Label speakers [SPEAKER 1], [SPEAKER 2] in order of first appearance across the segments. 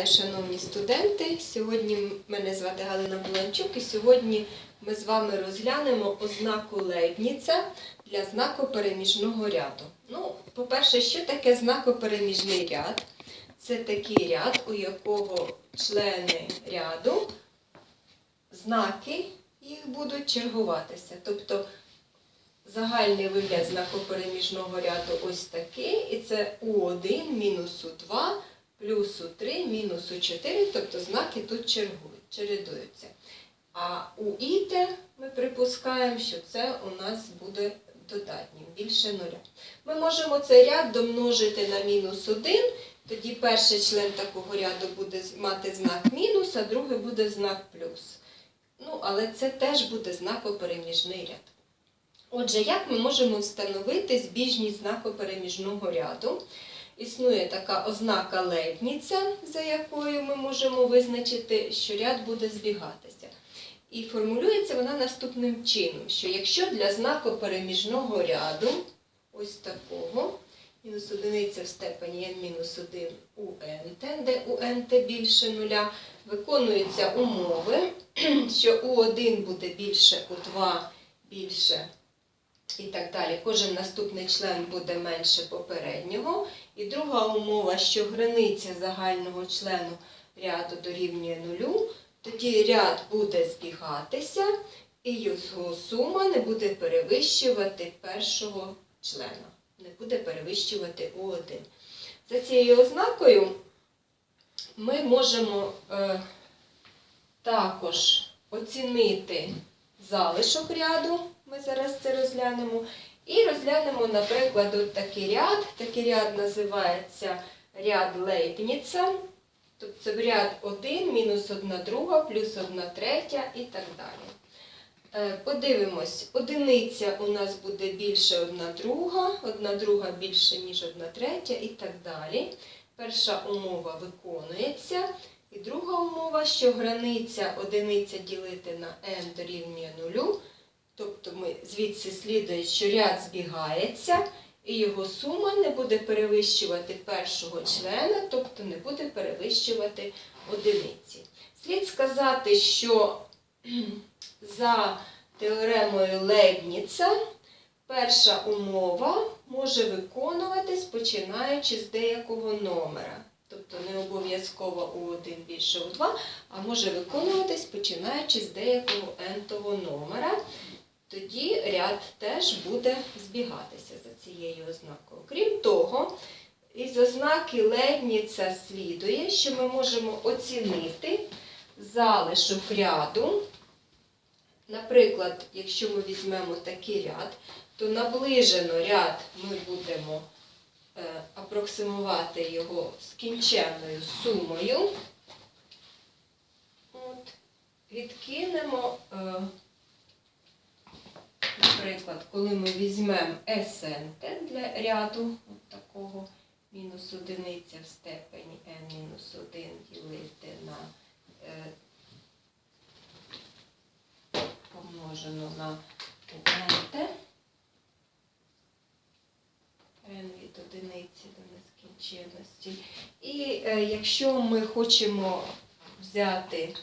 [SPEAKER 1] Вітаю, шановні студенти! Сьогодні мене звати Галина Буланчук і сьогодні ми з вами розглянемо ознаку Лейбніца для знакопереміжного ряду. Ну, по-перше, що таке знакопереміжний ряд? Це такий ряд, у якого члени ряду, знаки їх будуть чергуватися. Тобто загальний вигляд знакопереміжного ряду ось такий, і це У1 мінус У2 плюс У3 мінус У4, тобто знаки тут чергують, чередуються. А у іте ми припускаємо, що це у нас буде додатнім, більше нуля. Ми можемо цей ряд домножити на мінус 1, тоді перший член такого ряду буде мати знак мінус, а другий буде знак плюс. Ну, але це теж буде знакопереміжний ряд. Отже, як ми можемо встановити збіжність знакопереміжного ряду? Існує така ознака Лейбніца, за якою ми можемо визначити, що ряд буде збігатися. І формулюється вона наступним чином, що якщо для знакопереміжного ряду, ось такого, мінус одиниця в степені n мінус 1 у nt, де у nt більше нуля, виконуються умови, що у1 буде більше, у2 більше і так далі. Кожен наступний член буде менше попереднього. І друга умова, що границя загального члену ряду дорівнює нулю, тоді ряд буде збігатися, і його сума не буде перевищувати першого члена, не буде перевищувати У1. За цією ознакою ми можемо е, також оцінити залишок ряду, ми зараз це розглянемо. І розглянемо, наприклад, от такий ряд. Такий ряд називається ряд Лейбніца. Тобто ряд 1, мінус 1 друга, плюс 1 третя і так далі. Е, подивимось, одиниця у нас буде більше 1 друга, 1 друга більше, ніж 1 третя і так далі. Перша умова виконується. І друга умова, що границя одиниця ділити на n дорівнює 0 звідси слідує, що ряд збігається, і його сума не буде перевищувати першого члена, тобто не буде перевищувати одиниці. Слід сказати, що за теоремою Лейбніца перша умова може виконуватись починаючи з деякого номера. Тобто не обов'язково у 1 більше у 2, а може виконуватись починаючи з деякого n-того номера. Тоді ряд теж буде збігатися за цією ознакою. Крім того, із ознаки Лейбніца слідує, що ми можемо оцінити залишок ряду. Наприклад, якщо ми візьмемо такий ряд, то наближено ряд ми будемо е, апроксимувати його скінченною сумою. От. Відкинемо, е, наприклад, коли ми візьмемо SN для ряду от такого мінус одиниця в степені n мінус 1 ділити на е, помножено на nt, n від одиниці до нескінченності. І е, якщо ми хочемо взяти,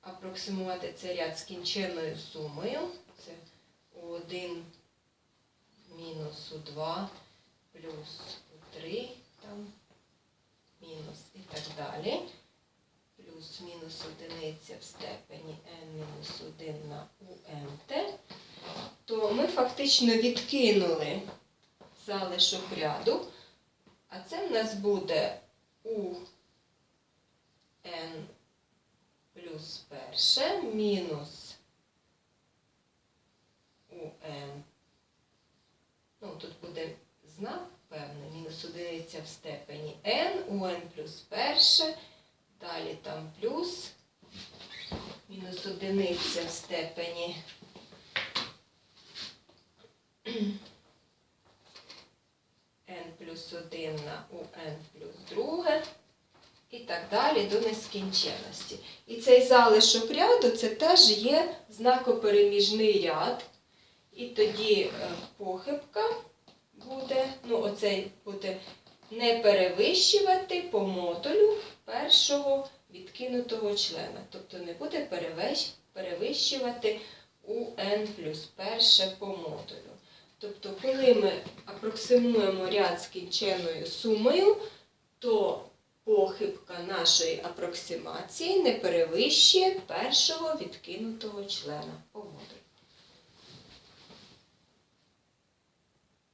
[SPEAKER 1] апроксимувати цей ряд скінченною сумою, це У1 мінус У2 плюс У3 там, мінус і так далі, плюс мінус одиниця в степені n мінус 1 на UNT, то ми фактично відкинули залишок ряду, а це в нас буде у n плюс перше мінус у n. Ну, тут буде знак певний, мінус одиниця в степені n, у n плюс перше, далі там плюс, мінус одиниця в степені n плюс 1 на un плюс друге і так далі до нескінченності. І цей залишок ряду це теж є знакопереміжний ряд. І тоді е, похибка буде, ну оцей буде не перевищувати по модулю першого відкинутого члена. Тобто не буде перевищувати у n плюс перше по модулю. Тобто, коли ми апроксимуємо ряд з кінченою сумою, то похибка нашої апроксимації не перевищує першого відкинутого члена по модулю.